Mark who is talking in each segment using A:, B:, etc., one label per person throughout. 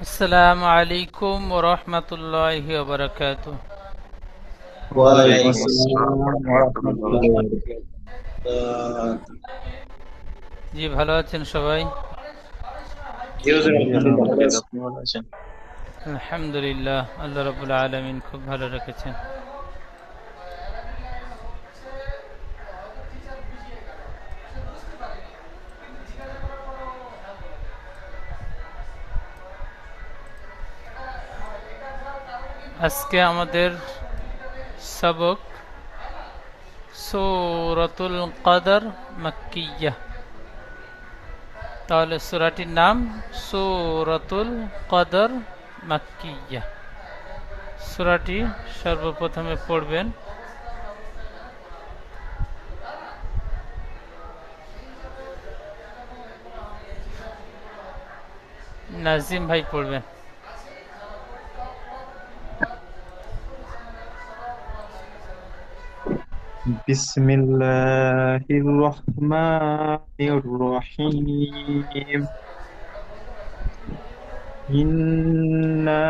A: السلام عليكم ورحمة الله وبركاته
B: وعليكم السلام ورحمة الله وبركاته
A: জি ভালো আছেন সবাই
B: আপনি ভালো আছেন
A: আলহামদুলিল্লাহ আল্লাহ রাবুল আলমিন খুব ভালো রেখেছেন আজকে আমাদের সবক সূরাতুল কদর মাক্কিয়া। তাহলে সূরাটির নাম সূরাতুল কদর মাক্কিয়া। সূরাটি সর্বপ্রথমে পড়বেন। নাজিম ভাই পড়বেন।
B: بسم الله الرحمن الرحيم إنا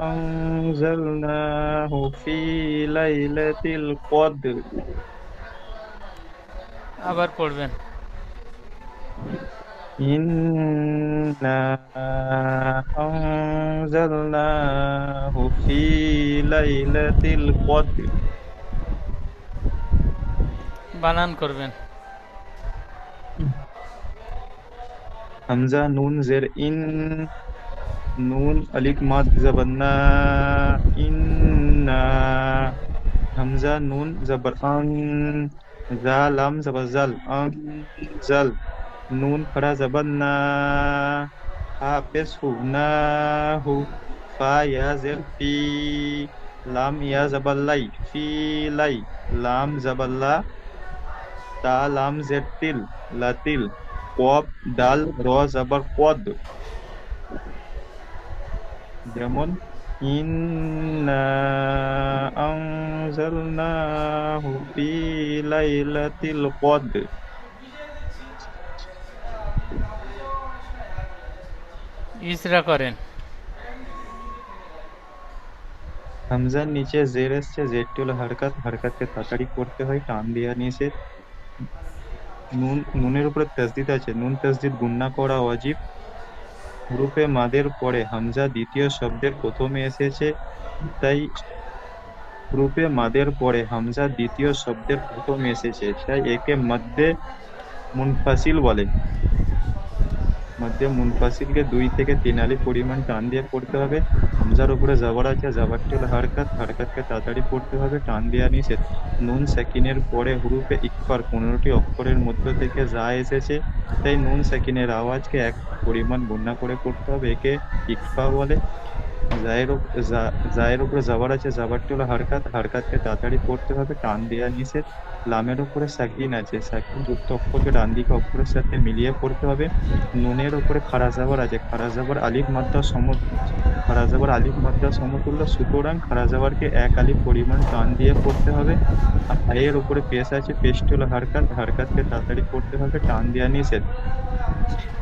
B: أنزلناه في ليلة القدر
A: আবার পড়বেন
B: إنا أنزلناه في ليلة القدر
A: বানান করবেন
B: হামজা নুন জের ইন নুন আলিফ মাদ জবন্না ইন্না হামজা নুন জবর আং জা লাম জবর জাল আং জাল নুন ফরা জবন্না হা পেশ হু না হু ফা ইয়া জের ফি লাম ইয়া জবর লাই ফি লাই লাম জবর লা তা লাম জের তিল লাতিল কব ডাল র জবর পদ। যেমন ইন্না আনজালনাহু ফি লাইলাতিল কদর।
A: ইসরা করেন।
B: হামজার নিচে জের এসছে জেরটি হলো হারকাত হারকাতকে তাড়াতাড়ি করতে হয় টান দেওয়া নিষেধ। নুন, নুনের উপরে তাসদিদ আছে। নুন তাসদিদ গুন্না করা ওয়াজিব। হুরুফে মাদের পরে হামজা দ্বিতীয় শব্দের প্রথমে এসেছে। তাই হুরুফে মাদের পরে হামজা দ্বিতীয় শব্দের প্রথমে এসেছে। তাই একে মধ্যে মুনফাসিল বলে। মধ্যে মুনফাসিলকে দুই থেকে তিন আলি পরিমাণ টান দিয়ে পড়তে হবে। হামজার উপরে জাবার আছে জাবারটি হলো হারকাত, হারকাতকে তাড়াতাড়ি পড়তে হবে, টান দেওয়া নিষেধ। নুন সাকিনের পরে হুরুফে ইকফার পনেরোটি অক্ষরের মধ্য থেকে যা এসেছে, তাই নুন সাকিনের আওয়াজকে এক পরিমাণ বন্যা করে পড়তে হবে, একে ইকফা বলে। জায়ের উপরে জাবার আছে জাবারটি হলো হারকাত, হারকাতকে তাড়াতাড়ি পড়তে হবে, টান দেওয়া নিষেধ। লামের ওপরে সাকিন আছে। সাকিন যুক্ত অক্ষরকে ডান দিকে অক্ষরের সাথে মিলিয়ে পড়তে হবে। নুনের ওপরে খারা জাবার আছে। খাড়া জাবার আলিফ মাত্রা সম খারা জাবার আলিফ মাত্রা সমতুল্য। সুতরাং খারা জাবারকে এক আলিফ পরিমাণ টান দিয়ে পড়তে হবে। আর হায়ের ওপরে পেশ আছে পেস্ট হলো হারকাত। হারকাতকে তাড়াতাড়ি পড়তে হবে। টান দেওয়া নিষেধ।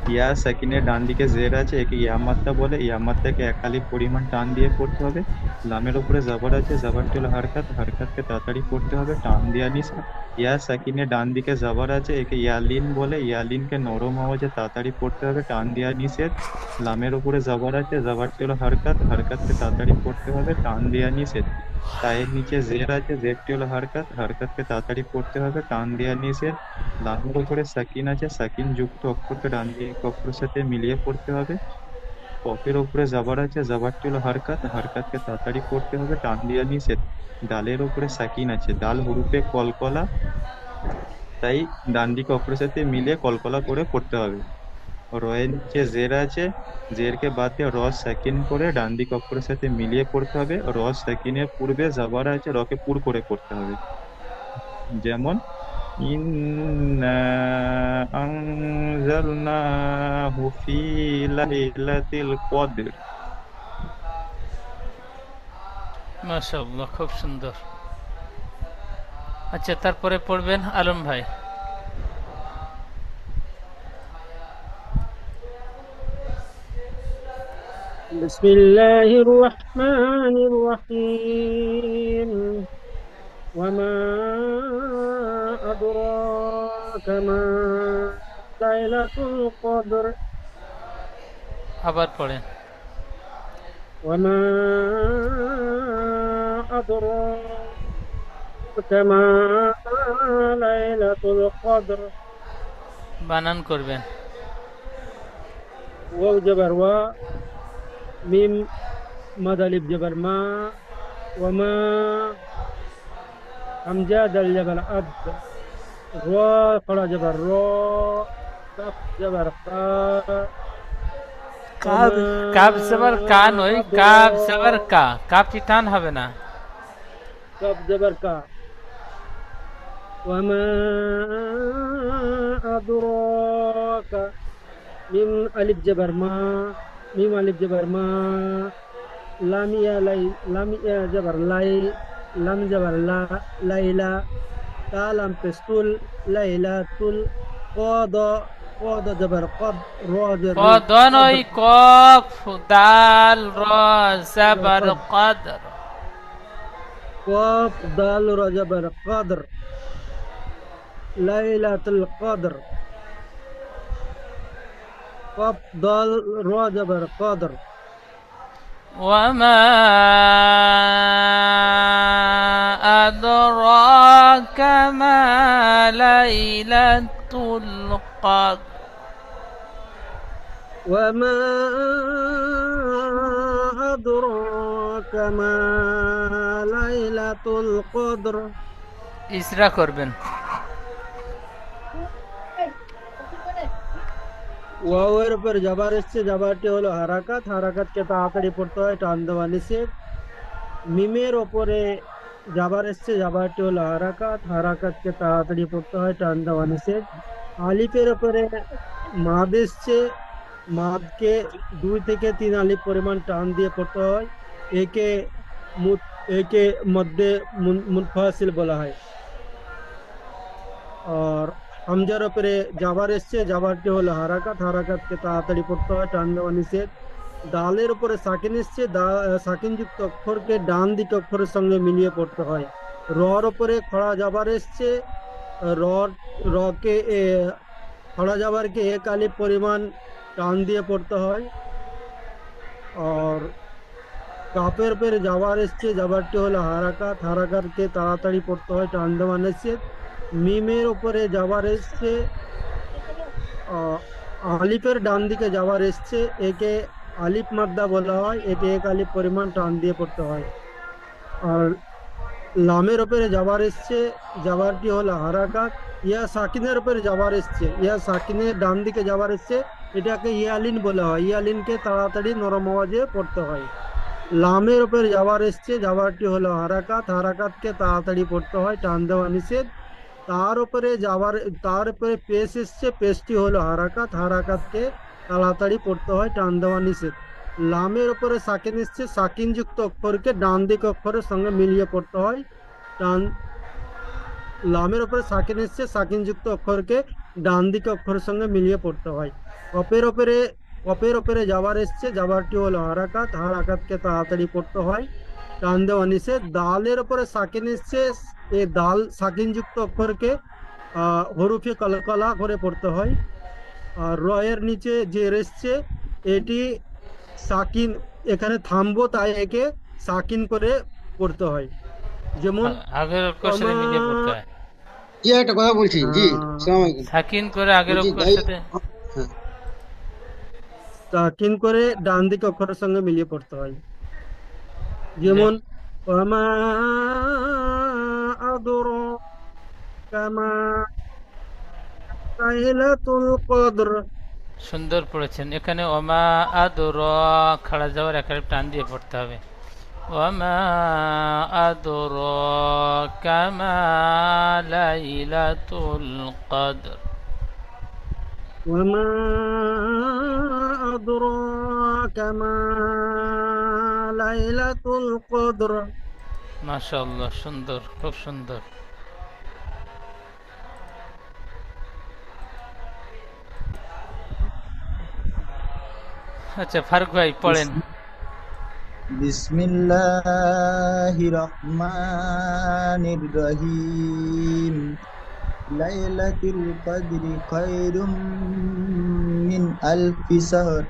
B: ইয়া সাকিনের ডান দিকে জের আছে, একে ইয়া মাত্রা বলে। ইয়া মাত্রাকে এক আলিফ পরিমাণ টান দিয়ে পড়তে হবে। লামের উপরে জাবার আছে জাবারটি হলো হারকাত। হারকাতকে তাড়াতাড়ি পড়তে হবে, টান দেওয়া নিষেধ ইয়া সাকিনের ডান দিকে জাবার আছে, একে ইয়ালিন বলে। ইয়ালিনকে নরম আওয়াজে তাড়াতাড়ি পড়তে হবে, টান দেওয়া নিষেধ লামের উপরে জাবার আছে জাবারটি হলো হারকাত। হারকাতকে তাড়াতাড়ি পড়তে হবে, টান দেওয়া নিষেধ তায়ের নিচে জের আছে জেরটি হলো হারকাত, হারকাতকে তাড়াতাড়ি পড়তে হবে, টান দেওয়া নিষেধ লামের উপরে সাকিন আছে, সাকিন যুক্ত অক্ষরকে ডান দিকে অক্ষরের সাথে মিলিয়ে পড়তে হবে। কফের উপরে জাবার আছে জাবারটি হলো হারকাত, হারকাতকে তাড়াতাড়ি পড়তে হবে, টান দেওয়া নিষেধ ডালের উপরে সাকিন আছে, ডাল হুরুফে কলকলা, তাই ডান দিকে অক্ষরের সাথে মিলিয়ে কলকলা করে পড়তে হবে। রয়ের নিচে জের আছে। জেরকে বাদ দিয়ে র সাকিন করে ডান দিক অক্ষরের সাথে মিলিয়ে পড়তে হবে। র সাকিনের পূর্বে জাবার আছে, রকে পুর করে পড়তে হবে। যেমন
A: খুব সুন্দর। আচ্ছা তারপরে পড়বেন আলম ভাই।
C: بسم الله الرحمن الرحيم وما أدراك ما ليلة القدر
A: আবার পড়েন
C: وما أدراك ما ليلة القدر
A: বানান করবেন
C: واو جبر و ميم مد ألف جبر ما وما همزة دال جبر أب را قرا جبر را كف جبر قا
A: কাব কাব জবর কা নয় কাব জবর কা কাবটি টান হবে না
C: كف جبر كا وما أدراك ميم ألف جبر ما mim alif jabar ma lam ya lai lam ya jabar lai lam jabar la laila ta lam pestul lailatul qad قد جبر قد راج
A: قد نوي قاف دال را زبر قدر
C: قاف دال را جبر قدر ليلة القدر قاف دال را جبر قدر
A: وما أدراك ما ليلة القدر
C: وما أدراك ما ليلة القدر
A: ইসরা করবেন
C: ওয়াওয়ের উপর জাবার এসছে জাবারটি হলো হারাকাত। হারাকাতকে তাড়াতাড়ি পড়তে হয়, টান দেওয়া নিষেধ। মিমের ওপরে জাবার এসছে জাবারটি হলো হারাকাত। হারাকাতকে তাড়াতাড়ি পড়তে হয়, টান দেওয়া নিষেধ। আলিফের ওপরে মাদ এসছে। মাদকে দুই থেকে তিন আলিফ পরিমাণ টান দিয়ে পড়তে হয়। একে মুত, একে মধ্যে মুন- মুনফাসিল বলা হয়। আর হামজার ওপরে জাবার এসছে। জাবারটি হলো হারাকাত। হারাকাতকে তাড়াতাড়ি পড়তে হয় টান দেওয়া নিষেধ। দালের উপরে সাকিন এসছে। দা- সাকিন যুক্ত অক্ষরকে ডান দিক অক্ষরের সঙ্গে মিলিয়ে পড়তে হয়। রর ওপরে খড়া জাবার এসছে। র রকে খড়া জাবারকে এক আলিফ পরিমাণ টান দিয়ে পড়তে হয়। আর কাপের উপরে জাবার এসছে। জাবারটি হলো হারাকাত। হারাকাতকে তাড়াতাড়ি পড়তে হয়, টান দেওয়া নিষেধ। মিমের উপরে যাবার এসছে আলিফের ডান দিকে যাবার এসছে, একে আলিফ মাদ্দা বলা হয়, একে এক আলিফ পরিমাণ টান দিয়ে পড়তে হয়। আর লামের উপরে যাবার এসছে যাবারটি হলো হারাকাত ইয়া সাকিনের ওপরে যাবার এসছে, ইয়া সাকিনের ডান দিকে যাবার এসছে, এটাকে ইয়ালিন বলা হয়, ইয়ালিনকে তাড়াতাড়ি নরম আওয়াজে পড়তে হয়। লামের ওপরে যাবার এসছে যাবারটি হলো হারাকাত, হারাকাতকে তাড়াতাড়ি পড়তে হয়, টান দেওয়া নিষেধ। তার উপরে যাওয়ার, তার উপরে পেশ এসছে, পেশটি হলো হারাকাত, হারাকাতকে তাড়াতাড়ি পড়তে হয়, টান দেওয়া নিষেধ। লামের উপরে সাকিন এসছে সাকিন যুক্ত অক্ষরকে ডান দিক অক্ষরের সঙ্গে মিলিয়ে পড়তে হয়, টান, লামের উপরে সাকিন এসছে সাকিন যুক্ত অক্ষরকে ডান দিক অক্ষরের সঙ্গে মিলিয়ে পড়তে হয়। কপের ওপরে কপের ওপরে যাবার এসছে যাবারটি হলো হারাকাত, হারাকাতকে তাড়াতাড়ি পড়তে হয় টান দেওয়া নিষেধ দালের উপরে সাকিন এসছে। এই দাল সাকিন যুক্ত অক্ষরকে আহ, হরুফে কলকলা করে পড়তে হয়। আর রয়ের নিচে যে রেসছে এটি সাকিন এখানে থামবো তাই একে সাকিন করে পড়তে হয়। যেমন
A: আগের অক্ষর সাথে মিলিয়ে পড়তে হয়।
D: জি একটা কথা বলছি। জি সালাম আলাইকুম।
A: সাকিন করে আগের অক্ষর সাথে
D: হ্যাঁ,
C: সাকিন করে ডান দিকে অক্ষরের সঙ্গে মিলিয়ে পড়তে হয়। যেমন হ্যাঁ।
A: সুন্দর পড়েছেন। এখানে অমা আদর খাড়া যাওয়ার একেবারে টান দিয়ে পড়তে হবে। অমা আদর কামা লাইলাতুল কদর।
C: ওমা আদর কামা লাইলাতুল কদর।
A: মাশাআল্লাহ সুন্দর খুব সুন্দর। আচ্ছা ফারুক ভাই পড়েন।
E: বিসমিল্লাহির রহমানির রহিম। লাইলাতুল খায়রুম মিন আলফি শাহর।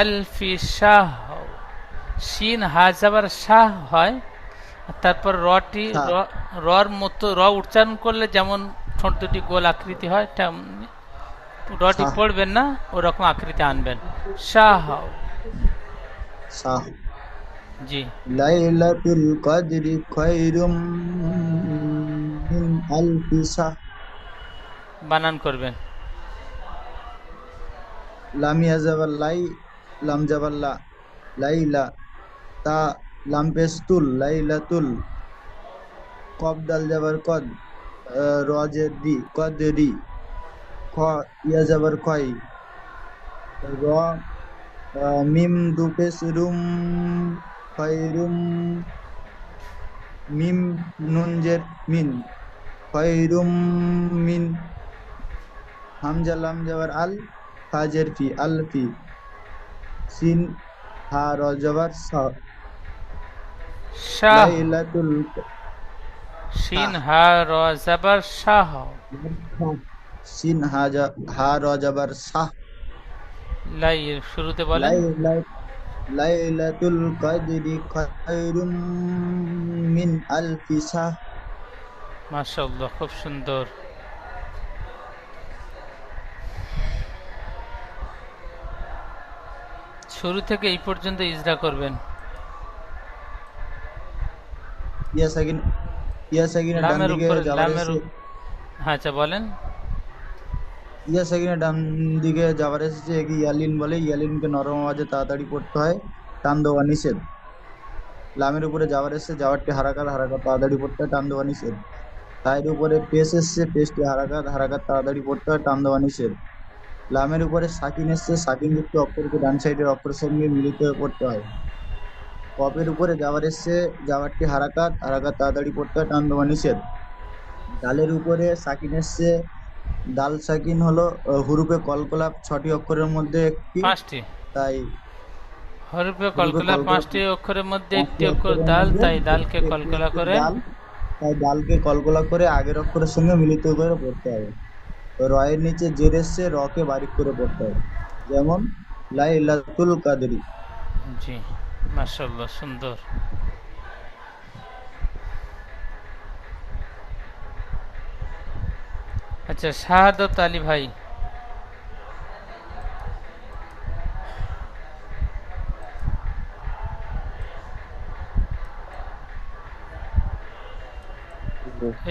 A: আলফি শাহর শিন হাজাবার শাহ হয় তারপর রটি রর মতো র উচ্চারণ করলে যেমন ঠোঁট দুটি গোল আকৃতি হয় তেমনি রটি পড়বেন না ওরকম আকৃতি আনবেন। শাহ।
E: শাহ।
A: জি।
E: লাইলাতুল কদরি খায়রুম মিন আলফি শাহর
A: বানান করবেন।
E: লামিয়া জাবাল লাই লাম জাবাল লা লাইলা। তা লাম পেস্তুল লাইলাতুল কব দাল জাবার কদ আহ, র জের দি কদ রি খ ইয়া জাবার খয় র মিম দু পেশ রুম খয়রুম মিম নুন জের মিন খয়রুম মিন হামজা লাম জাবার আল ফাজের ফি আল ফি সিন হা র জবর সা
A: শাহ। শিন হা র জাবার শাহ।
E: সিন হা হা র জবর সাহ
A: লাই শুরুতে বলেন।
E: লাইলাতুল কদরি খায়রুম মিন আলফি শাহ।
A: মাশাআল্লাহ খুব সুন্দর। শুরু থেকে এই পর্যন্ত ইজরা করবেন।
E: ইয়া সাকিন সাকিনের ডান দিকে
A: আচ্ছা বলেন
E: দিকে এসেছে একে ইয়ালিন বলে ইয়ালিনকে নরম আওয়াজে তাড়াতাড়ি পড়তে হয় টান দেওয়া নিষেধ লামের উপরে যাওয়ার এসে যাওয়ারটি হারাকাত হারাকাত তাড়াতাড়ি পড়তে হয় টান দেওয়া নিষেধ তাইর উপরে পেশ এসছে পেশটি হারাকাত হারাকাত তাড়াতাড়ি পড়তে হয় টান দেওয়া নিষেধ লামের উপরে সাকিন এসছে সাকিন যুক্ত অক্ষরকে ডান সাইডের অক্ষরের সঙ্গে মিলিত হয়ে পড়তে হয় কপের উপরে যাওয়ার এসছে যাওয়ারটি হারাকাত হারাকাত তাড়াতাড়ি পড়তে হয় টান দেওয়া নিষেধ। ডালের উপরে সাকিন এসছে। ডাল সাকিন হলো হুরুপে কলকলাপ ছটি অক্ষরের মধ্যে একটি।
A: পাঁচটি।
E: তাই
A: হরফে কলকলা
E: কলকলা-
A: পাঁচটি অক্ষরের মধ্যে একটি অক্ষর দাল তাই দালকে কলকলা করে
E: ডাল, তাই ডালকে কলকলা করে আগের অক্ষরের সঙ্গে মিলিত করে পড়তে হবে। রয়ের নিচে জের এসছে রকে বারিক করে পড়তে হবে। যেমন লাইলাতুল কাদরি।
A: জি। মাশাআল্লাহ সুন্দর। আচ্ছা শাহাদত আলী ভাই।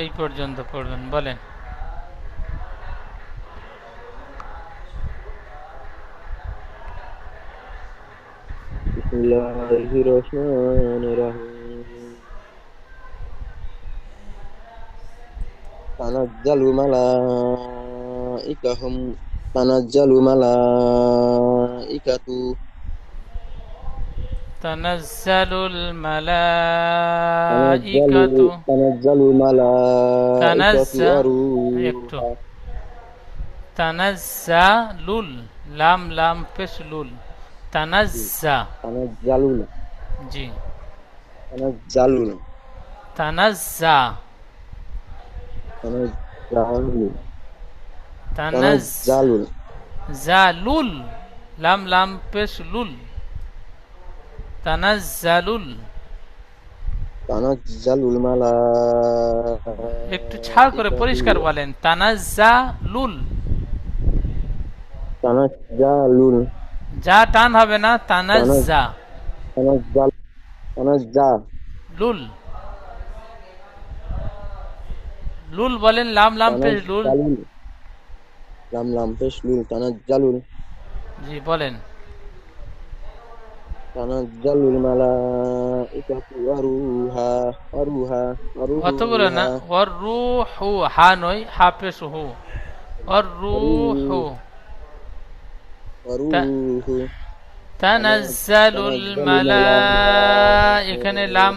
A: এই পর্যন্ত পড়বেন বলেন।
F: Bismillahirrahmanirrahim. Tanazzalu malaikahum tanah malaikatu تنزل
A: الملائكة
F: تنزل الملائكة
A: تنزل لام لام فسلول তানাজ্জা।
F: তানাজ্জালুনা।
A: জি।
F: তানাজ্জালুনা।
A: তানাজ্জা।
F: তানাজ্জালুনা।
A: জালুল। লাম লাম পেশ লুল। তানাজ্জালুল।
F: তানাজ্জালুল মালা।
A: একটু ছাড় করে পরিষ্কার বলেন। তানাজ্জালুল।
F: তানাজ্জালুল
A: যা টান হবে না তানাজ্জা
F: তানাজ্জা
A: লুল। লুল বলেন লাম লাম পেশ লুল।
F: লাম লাম পেশ লুল
A: জি বলেন।
F: তানাজ্জালুল মালাইকাতু ওয়ারুহা
A: ওয়ারুহা ওয়ারুহা না? ওয়ারুহু হা নয় হা পেশ হু। ওয়ারুহু রুহু
F: وروح
A: তানাজ্জালুল মালা এখানে লাম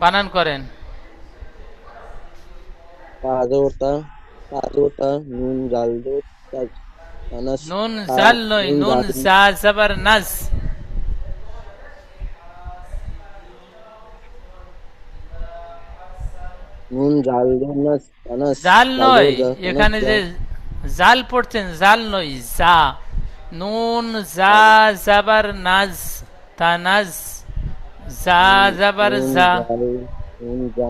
A: বানান করেন
F: তাজোটা তাজোটা নুন জাল দো তাজ তানাস
A: নুন
F: তা-
A: জাল নয়
F: নুন
A: নুন
F: জাল-
A: জা জাবার নাজ
F: নুন জাল জবর নাস তানাস
A: জাল
F: জাল
A: নয়
F: জবর জা,
A: এখানে
F: তানাস
A: যে
F: জা।
A: জাল পড়ছেন জাল নয় জা। নুন জা জাবার নাজ তানাজ জা জাবার জা।
F: নুন জা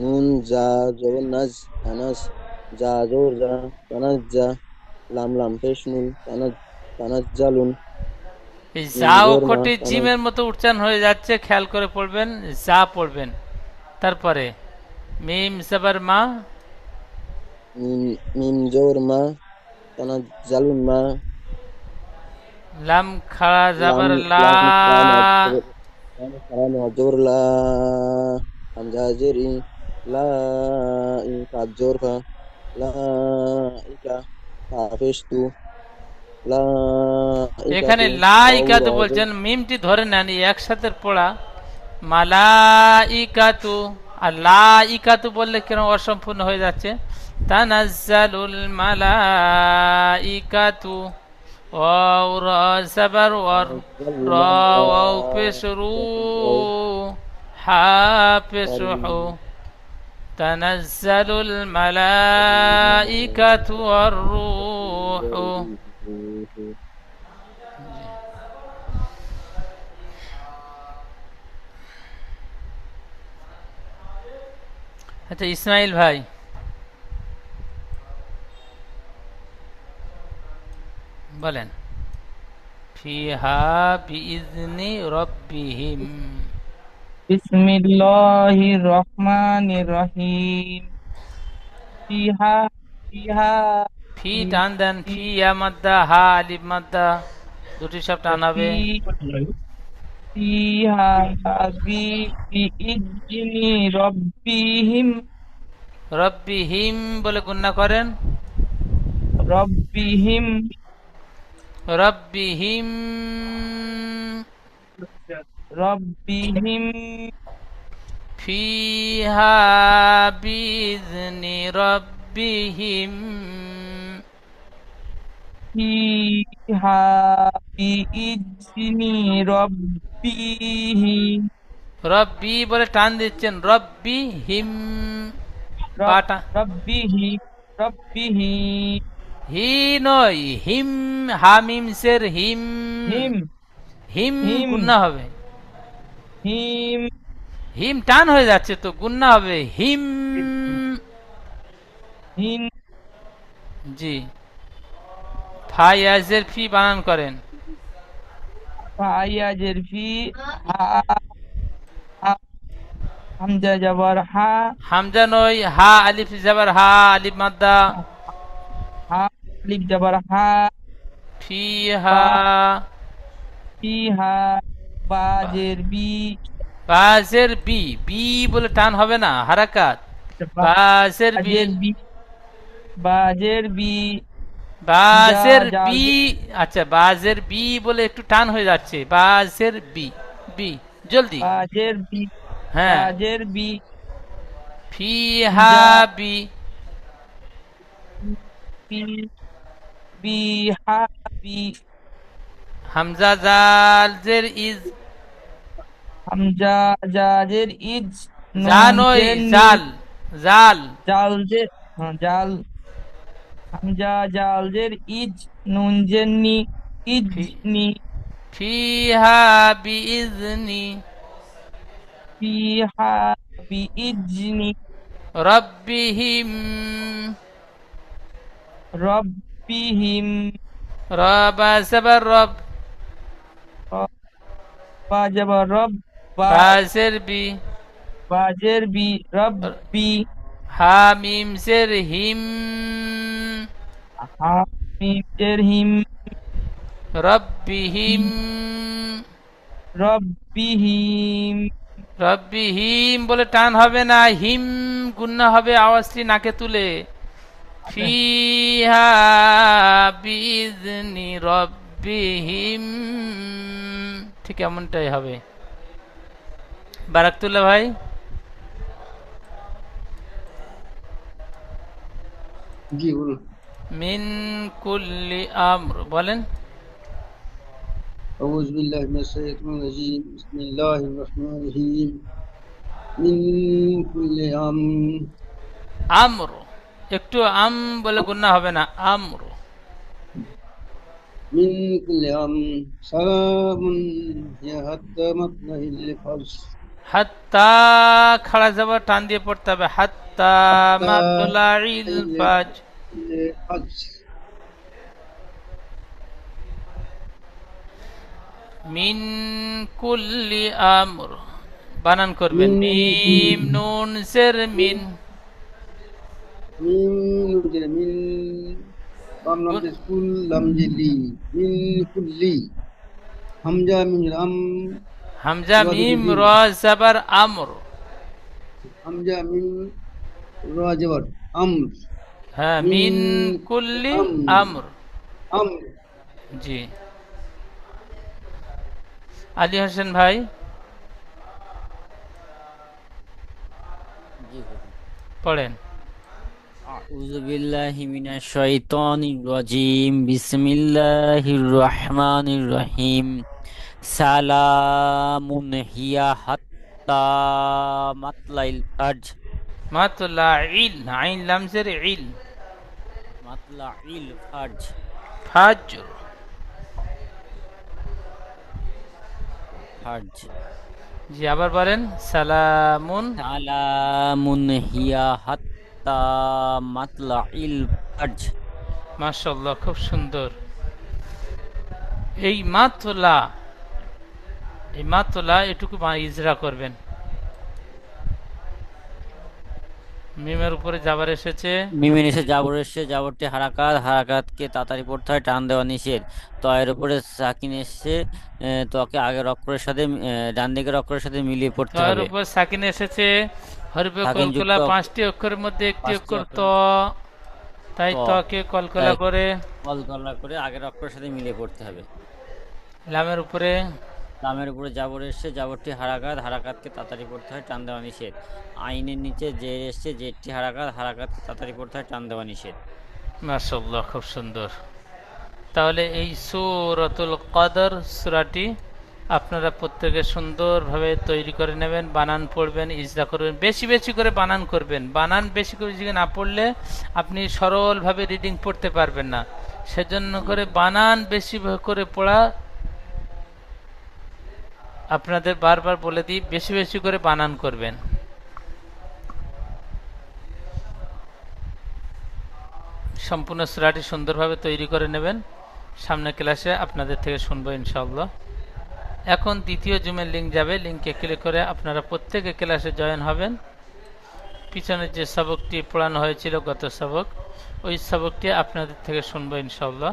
F: নুন জা জবর নাজ তানাস জা জবর জা তানাস জা। লাম লাম পেশ নুন তানাজ তানাজ জালুন
A: এই
F: মা,
A: অক্ষরটি জিমের মতো উচ্চারণ হয়ে যাচ্ছে খেয়াল করে পড়বেন যা পড়বেন। তারপরে মিম জাবার মা
F: ইকা হাফেজ তু লা ইকা
A: এখানে লাইকাতু বলছেন মিমটি ধরে নেন একসাথে পড়া মালাইকাতু আর লা ইকাতু বললে কেন অসম্পূর্ণ হয়ে যাচ্ছে? তানাজ্জালুল মালাইকাতু ওয়াও রা সাবার ওয়ার রা ওয়াও পেশরু হা পেশহু তানাজ্জালুল মালাইকাতু ওয়ার রূহু আচ্ছা ইসমাইল ভাই। বলেন। ফিহা বিইذনি রব্বিহিম।
G: বিসমিল্লাহির রহমানির রহিম। ফিহা ফিহা।
A: ফি টান দেন ফি ইয়া মাদ্দা হা আলিফ মাদ্দা। দুটি সব টান হবে।
G: ফিহা বি বিইذনি রব্বিহিম
A: রব্বিহিম বলে গুণনা করেন।
G: রব্বিহিম।
A: রব্বিহিম।
G: রব্বিহিম।
A: ফিহা বিইذনি রব্বিহিম। রব্বি বলে টান দিচ্ছেন রব্বি হিম পাটা।
G: রব্বিহিম রব্বিহিম
A: হি। হি নয় হিম হামিম সের হিম।
G: হিম।
A: হিম
G: হিম।
A: গুন্না হবে।
G: হিম।
A: হিম টান হয়ে যাচ্ছে তো গুন্না হবে। হিম।
G: হিম।
A: জি। ফাইয়াজের ফি বানান করেন।
G: ফায়াজের ফি হা হা- হামজা জবর হা।
A: হামজা হা আলিফ জাবার হা আলিফ মাদ্দা।
G: হা আলিফ জবর হা।
A: ফিহা
G: ফি হা বাজের বি।
A: বাজের বি বি বলে টান হবে না হারাকাত। বাজের বি
G: বাজের বি। বাজের বি
A: আচ্ছা বাজের বি বলে একটু টান হয়ে যাচ্ছে। বাজের বি বি জলদি।
G: বাজের বি
A: হ্যাঁ।
G: বাজের বি।
A: ফিহা বি।
G: বি বি হা বি।
A: হামজা জাল জের ইজ।
G: হামজা জাজের ইজ।
A: জা নয় জাল জাল।
G: জাল যে হ্যাঁ, জাল। হামজা জাল জের ইজ নুন জের নি ইজ
A: ফি-
G: নি।
A: ফিহা বিইذনি
G: ফিহা বি ইজনি
A: রব্বিহিম।
G: রব্বিহিম।
A: রবা সাবার রব।
G: বাজাব রব।
A: বাজের বি।
G: বাজের বি রব্বি
A: হামিম জের হিম।
G: হামিম জের হিম।
A: রব্বিহিম
G: রব্বিহিম
A: রব্বিহিম বলে টান হবে না হিম গুন্না হবে আওয়াজটি নাকে তুলে। ফিহা বিইذনি রব্বিহিম ঠিক এমনটাই হবে। বারাকতুল্লাহ ভাই।
D: জি বলুন
A: মিন কুল্লি আমর বলেন
D: أعوذ بالله من الشيطان الرجيم بسم الله الرحمن الرحيم من كل أمر
A: আমর একটু আম বলে গুন্না হবে না আমর
D: من كل أمر سلام هي حتى مطلع الفجر
A: হাত্তা খাড়া যাবার টান দিয়ে পড়তে হবে। হাত্তা মিন কুল্লি আমর। বানান করবেন। মিম নুন সের মিন
D: মিম নুন সের মিন মিন কুল্লি। হামজা মিন রাম।
A: হামজা মিম র জাবার আমর
D: همجة من راجبر أمر
A: হ্যাঁ মিন
D: মিন
A: কুল্লি আমর
D: أمر
A: জি আলী হোসেন ভাই পড়েন
H: أعوذ بالله من الشيطان الرجيم بسم الله الرحمن الرحيم সালামুন হিয়া হাত্তা মাতলাইল
A: ফাজ মাতলাইল আইন লামজের ইল।
H: মাতলাইল ফাজ
A: ফাজর।
H: ফাজ
A: জি আবার বলেন সালামুন।
H: সালামুন হিয়া হাত্তা মাতলাইল ফাজ
A: মাশাআল্লাহ খুব সুন্দর। এই মাতলা এই মাতলা এটুকু ইজরা করবেন। মিমের উপরে যাবার এসেছে।
H: মিমিন এসে জাবর এসে জাবরটি হারাকাত হারাকাতকে তাড়াতাড়ি পড়তে হয় টান দেওয়া নিষেধ। তয়ের উপরে সাকিন এসে আহ, তকে আগের অক্ষরের সাথে ডান দিকের অক্ষরের সাথে মিলিয়ে পড়তে হবে।
A: উপর সাকিন এসেছে হরফে কলকলা পাঁচটি অক্ষরের মধ্যে একটি অক্ষর। ত। তাই। তকে কলকলা করে।
H: কল কলা করে আগের অক্ষরের সাথে মিলিয়ে পড়তে হবে।
A: লামের উপরে
H: লামের উপরে জাবর এসছে, জাবরটি হারাকাত হারাকাতকে তাড়াতাড়ি পড়তে হয়, টান দেওয়া নিষেধ। আইনের নিচে যে এসছে, জেটটি হারাকাত হারাকাতকে তাড়াতাড়ি পড়তে হয়, টান দেওয়া নিষেধ।
A: মাশাল্লাহ খুব সুন্দর। তাহলে এই সুরতুল কদর সুরাটি আপনারা প্রত্যেকে সুন্দরভাবে তৈরি করে নেবেন, বানান পড়বেন, ইজরা করবেন, বেশি বেশি করে বানান করবেন। বানান বেশি করে যদি না পড়লে আপনি সরলভাবে রিডিং পড়তে পারবেন না। সেজন্য করে বানান বেশি করে পড়া আপনাদের বারবার বলে দিই, বেশি বেশি করে বানান করবেন। সম্পূর্ণ সুরাটি সুন্দরভাবে তৈরি করে নেবেন। সামনে ক্লাসে আপনাদের থেকে শুনব ইনশাআল্লাহ। এখন দ্বিতীয় জুমের লিঙ্ক যাবে, লিঙ্কে ক্লিক করে আপনারা প্রত্যেকে ক্লাসে জয়েন হবেন। পিছনের যে সবকটি পড়ানো হয়েছিল গত সবক, ওই সবকটি আপনাদের থেকে শুনব ইনশাআল্লাহ।